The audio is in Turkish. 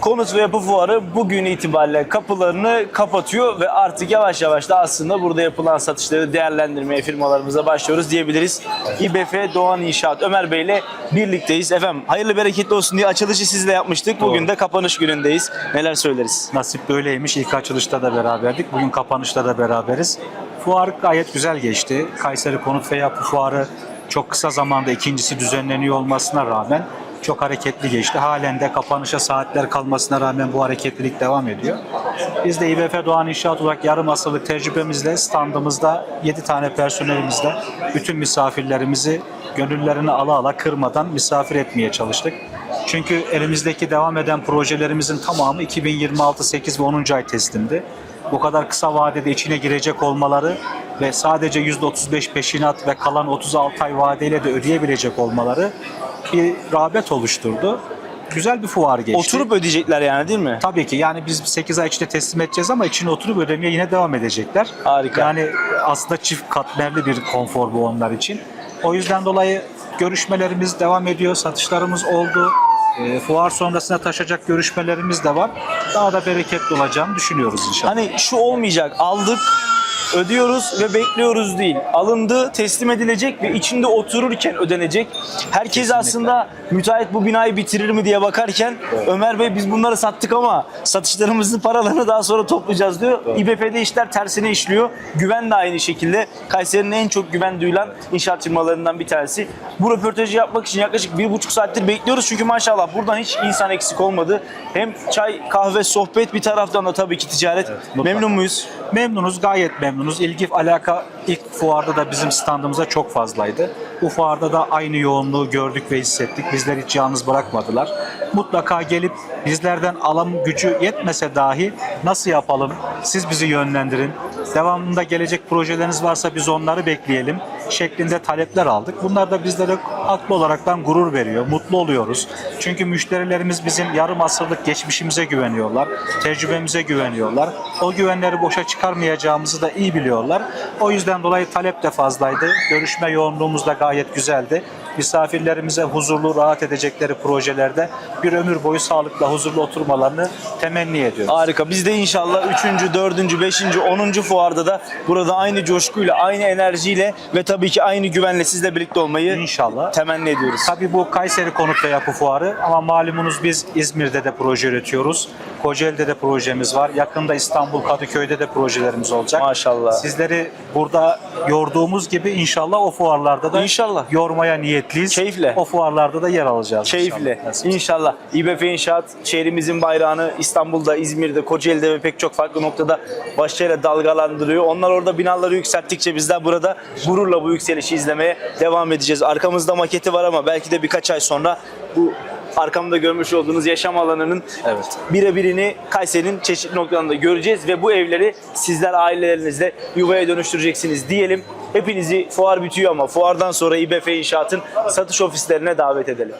Konut ve Yapı Fuarı bugün itibariyle kapılarını kapatıyor ve artık yavaş yavaş da aslında burada yapılan satışları değerlendirmeye firmalarımıza başlıyoruz diyebiliriz. İBF Doğan İnşaat Ömer Bey ile birlikteyiz. Efendim hayırlı bereketli olsun diye açılışı sizle yapmıştık. Bugün de kapanış günündeyiz. Neler söyleriz? Nasip böyleymiş. İlk açılışta da beraberdik. Bugün kapanışta da beraberiz. Fuar gayet güzel geçti. Kayseri Konut ve Yapı Fuarı çok kısa zamanda ikincisi düzenleniyor olmasına rağmen çok hareketli geçti. Halen de kapanışa saatler kalmasına rağmen bu hareketlilik devam ediyor. Biz de İBF Doğan İnşaat olarak yarım asırlık tecrübemizle standımızda 7 tane personelimizle bütün misafirlerimizi gönüllerini ala ala kırmadan misafir etmeye çalıştık. Çünkü elimizdeki devam eden projelerimizin tamamı 2026 8 ve 10. ay teslimdi. Bu kadar kısa vadede içine girecek olmaları ve sadece %35 peşinat ve kalan 36 ay vadeyle de ödeyebilecek olmaları bir rağbet oluşturdu. Güzel bir fuar geçti. Oturup ödeyecekler yani değil mi? Tabii ki yani biz 8 ay içinde teslim edeceğiz ama içine oturup ödemeye yine devam edecekler. Harika. Yani aslında çift katmerli bir konfor bu onlar için. O yüzden dolayı görüşmelerimiz devam ediyor, satışlarımız oldu. E, fuar sonrasına taşacak görüşmelerimiz de var. Daha da bereketli olacağını düşünüyoruz inşallah. Hani şu olmayacak. Aldık, ödüyoruz ve bekliyoruz değil. Alındı, teslim edilecek ve içinde otururken ödenecek. Herkes aslında müteahhit bu binayı bitirir mi diye bakarken Ömer Bey biz bunları sattık ama satışlarımızın paralarını daha sonra toplayacağız diyor. İBF'de işler tersine işliyor. Güven de aynı şekilde. Kayseri'nin en çok güven duyulan inşaat firmalarından bir tanesi. Bu röportajı yapmak için yaklaşık bir buçuk saattir bekliyoruz. Çünkü maşallah buradan hiç insan eksik olmadı. Hem çay, kahve, sohbet bir taraftan da tabii ki ticaret. mutlaka. Memnun muyuz? Memnunuz, gayet memnunuz. İlgi, alaka ilk fuarda da bizim standımıza çok fazlaydı. Bu fuarda da aynı yoğunluğu gördük ve hissettik. Bizleri hiç yalnız bırakmadılar. Mutlaka gelip bizlerden alım gücü yetmese dahi nasıl yapalım, siz bizi yönlendirin. Devamında gelecek projeleriniz varsa biz onları bekleyelim şeklinde talepler aldık. Bunlar da bizlere haklı olaraktan gurur veriyor, mutlu oluyoruz. Çünkü müşterilerimiz bizim yarım asırlık geçmişimize güveniyorlar, tecrübemize güveniyorlar. O güvenleri boşa çıkarmayacağımızı da iyi biliyorlar. O yüzden dolayı talep de fazlaydı. Görüşme yoğunluğumuz da gayet güzeldi. Misafirlerimize huzurlu, rahat edecekleri projelerde bir ömür boyu sağlıkla, huzurlu oturmalarını temenni ediyoruz. Harika. Biz de inşallah 3. 4. 5. 10. fuarda da burada aynı coşkuyla, aynı enerjiyle ve tabii ki aynı güvenle sizle birlikte olmayı İnşallah. temenni ediyoruz. Tabii bu Kayseri Konut ve Yapı Fuarı ama malumunuz biz İzmir'de de proje üretiyoruz. Kocaeli'de de projemiz var. Yakında İstanbul Kadıköy'de de projelerimiz olacak. Maşallah. Sizleri burada yorduğumuz gibi inşallah o fuarlarda da İnşallah. yormaya niyetliyiz. Keyifle. O fuarlarda da yer alacağız. Keyifle. inşallah. İnşallah. İBF İnşaat şehrimizin bayrağını İstanbul'da, İzmir'de, Kocaeli'de ve pek çok farklı noktada başlarıyla dalgalandırıyor. Onlar orada binaları yükselttikçe bizler burada gururla bu yükselişi izlemeye devam edeceğiz. Arkamızda maketi var ama belki de birkaç ay sonra bu arkamda görmüş olduğunuz yaşam alanının Evet. birebirini Kayseri'nin çeşitli noktalarında göreceğiz ve bu evleri sizler ailelerinizle yuvaya dönüştüreceksiniz diyelim. Hepinizi fuar bitiyor ama fuardan sonra İBF İnşaat'ın satış ofislerine davet edelim.